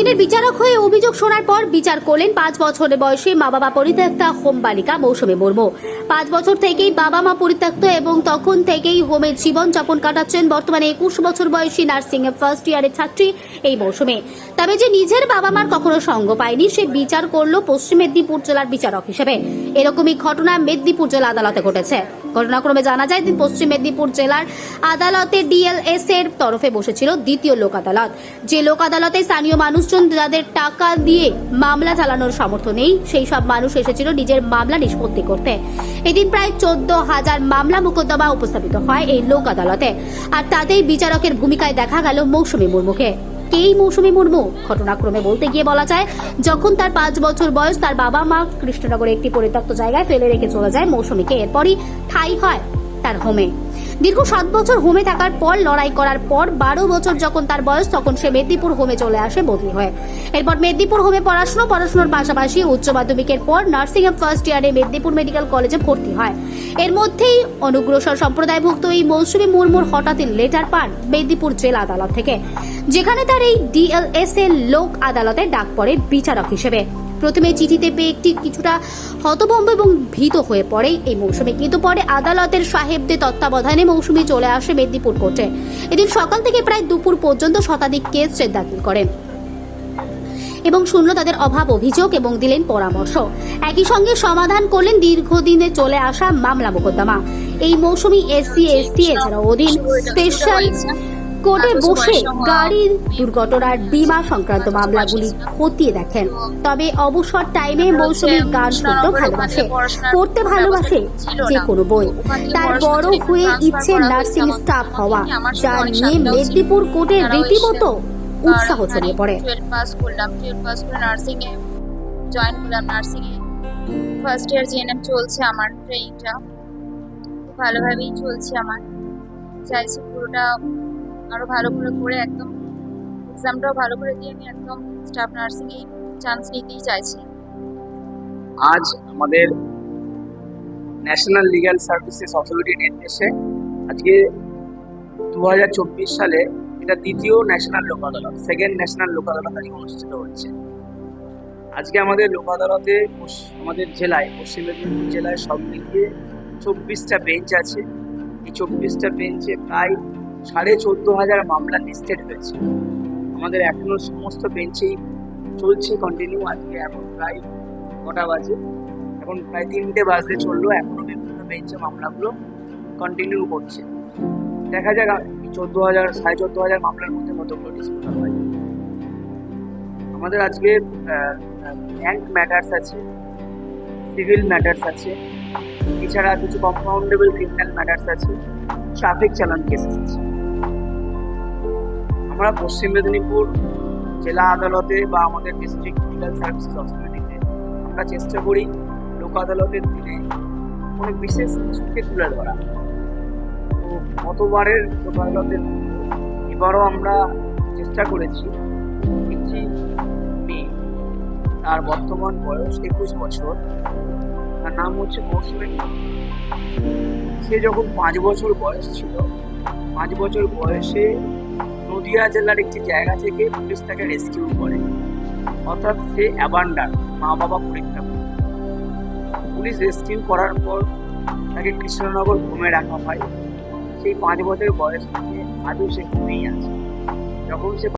দিনের বিচারক হয়ে অভিযোগ শোনার পর বিচার করলেন পাঁচ বছরের বয়সে মা বাবা পরিত্যক্তা হোম বালিকা মৌসুমী মুর্মু। পাঁচ বছর থেকেই বাবা মা পরিত্যক্ত এবং তখন থেকেই হোমে জীবন যাপন কাটাচ্ছেন বর্তমানে একুশ বছর বয়সী নার্সিং এ ফার্স্ট ইয়ারের ছাত্রী এই মৌসুমে। তবে যে নিজের বাবা মার কখনো সঙ্গ পায়নি, সে বিচার করল পশ্চিম মেদিনীপুর জেলার বিচারক হিসেবে। এরকমই ঘটনা মেদিনীপুর জেলা আদালতে ঘটেছে। ঘটনাক্রমে জানা যায় যে পশ্চিম মেদিনীপুর জেলার আদালতে ডিএলএস এর তরফে বসেছিল দ্বিতীয় লোক আদালত যে লোক আদালতে স্থানীয় মানুষজন যাদের টাকা দিয়ে মামলা চালানোর সামর্থ্য নেই, সেই সব মানুষ এসেছিল নিজের মামলা নিষ্পত্তি করতে। এদিন প্রায় চোদ্দ হাজার মামলা মোকদ্দমা উপস্থাপিত হয় এই লোক আদালতে। আর তাতেই বিচারকের ভূমিকায় দেখা গেল মৌসুমী মুর্মুকে। কেই মৌসুমী মুর্মু? ঘটনাক্রমে বলতে গিয়ে বলা যায়, যখন তার পাঁচ বছর বয়স, তার বাবা মা কৃষ্ণনগরে একটি পরিত্যক্ত জায়গায় ফেলে রেখে চলে যায় মৌসুমীকে। এরপরই ঠাই হয় তার হোমে দীর্ঘ সাত বছর হোমে থাকার পর লড়াই করার পর বারো বছর যখন তার বয়স, তখন সে মেদিনীপুর হোমে চলে আসে বদলি হয়ে। এরপর মেদিনীপুর হোমে পড়াশোনা, পড়াশোনার পাশাপাশি উচ্চ মাধ্যমিকের পর নার্সিং এম ফার্স্ট ইয়ারে মেদিনীপুর মেডিকেল কলেজে ভর্তি হয়। এর মধ্যেই অনুগ্রসর সম্প্রদায়ভুক্ত এই মৌসুমী মুরমুর হঠাৎই লেটার পান মেদিনীপুর জেলা আদালত থেকে। যেখানে তার এই ডিএলএস এর লোক আদালতে ডাক পড়ে বিচারক হিসেবে। প্রথমে চিঠিতে পেয়ে একটি কিছুটা হতভম্ব এবং ভীত হয়ে পড়ে এই মৌসুমে। কিন্তু পরে আদালতের সাহেবদের তত্ত্বাবধানে মৌসুমী চলে আসে মেদিনীপুর কোর্টে। এদিন সকাল থেকে প্রায় দুপুর পর্যন্ত শতাধিক কেস দাখিল করেন এবং শুনল তাদের অভাব অভিযোগ এবং দিলেন পরামর্শ। একই সঙ্গে সমাধান করলেন দীর্ঘদিনে চলে আসা মামলা মোকদ্দমা। এই মৌসুমী এসসি এসটি এছাড়াও অধীন স্পেশাল কোর্টে বসে গাড়ির দুর্ঘটনার বিমা সংক্রান্ত মামলাগুলি খতিয়ে দেখেন। তবে অবসর টাইমে মৌসুমী গান শুনতে ভালোবাসে। পড়তে ভালোবাসে যে কোনো বই। তার বড় হয়ে ইচ্ছে নার্সিং স্টাফ হওয়া যা নিয়ে মেদিনীপুর কোর্টে রীতিমতো উৎসাহ ছড়িয়ে পড়ে। জয়েন করলাম নার্সিং এ ফার্স্ট ইয়ার জিএনএম চলছে আমার ট্রেনিংটা ভালোভাবেই চলছে আমার। চাইছি পুরোটা আরও ভালো করে করে একদম এক্সামটাও ভালো করে দিয়ে আমি একদম স্টাফ নার্সিং এ চান্স নিতেই চাইছি। আজ আমাদের ন্যাশনাল লিগ্যাল সার্ভিসেস অথরিটির নির্দেশে আজকে দু হাজার চব্বিশ সালে এটা দ্বিতীয় ন্যাশনাল লোক আদালত সেকেন্ড ন্যাশনাল লোক আদালত আজকে অনুষ্ঠিত হচ্ছে। আজকে আমাদের লোক আদালতে আমাদের জেলায়, পশ্চিম মেদিনীপুর জেলায় সব মিলিয়ে চব্বিশটা বেঞ্চ আছে। এই চব্বিশটা বেঞ্চে প্রায় সাড়ে চোদ্দ হাজার মামলা লিস্টেড হয়েছে। আমাদের এখনও সমস্ত বেঞ্চেই চলছে কন্টিনিউ আজকে এখন প্রায় কটা বাজে। এখন প্রায় তিনটে বাজতে চলল। এখনও বিভিন্ন বেঞ্চে মামলাগুলো কন্টিনিউ করছে দেখা যাক চোদ্দ হাজার, সাড়ে চোদ্দ হাজার মামলার মধ্যে কতগুলো ডিসপিউট হয়। আমাদের আজকে ব্যাংক ম্যাটার্স আছে সিভিল ম্যাটার্স আছে, এছাড়া কিছু কম্পাউন্ডেবল ক্রিমিনাল ম্যাটার্স আছে ট্রাফিক চালান কেসেস আছে। আমরা পশ্চিম মেদিনীপুর জেলা আদালতে বা আমাদের ডিস্ট্রিক্ট লিগাল সার্ভিসেস অথরিটিতে আমরা চেষ্টা করি লোক আদালতের দিনে কোনো বিশেষ কিছুকে তুলে ধরা। তো গতবারের লোক আদালতের এবারও আমরা চেষ্টা করেছি তার বর্তমান বয়স একুশ বছর, তার নাম হচ্ছে মৌসুমী সে যখন পাঁচ বছর বয়স ছিল, পাঁচ বছর বয়সে নদিয়া জেলার একটি জায়গা থেকে পুলিশ তাকে রেস্কিউ করে। অর্থাৎ সে অ্যাবান্ডার মা বাবা পরীক্ষা পুলিশ রেস্কিউ করার পর তাকে কৃষ্ণনগর ঘুমে রাখা হয়। সেই পাঁচ বছর বয়স থেকে আজও সে ঘুমেই আছে। যখন সে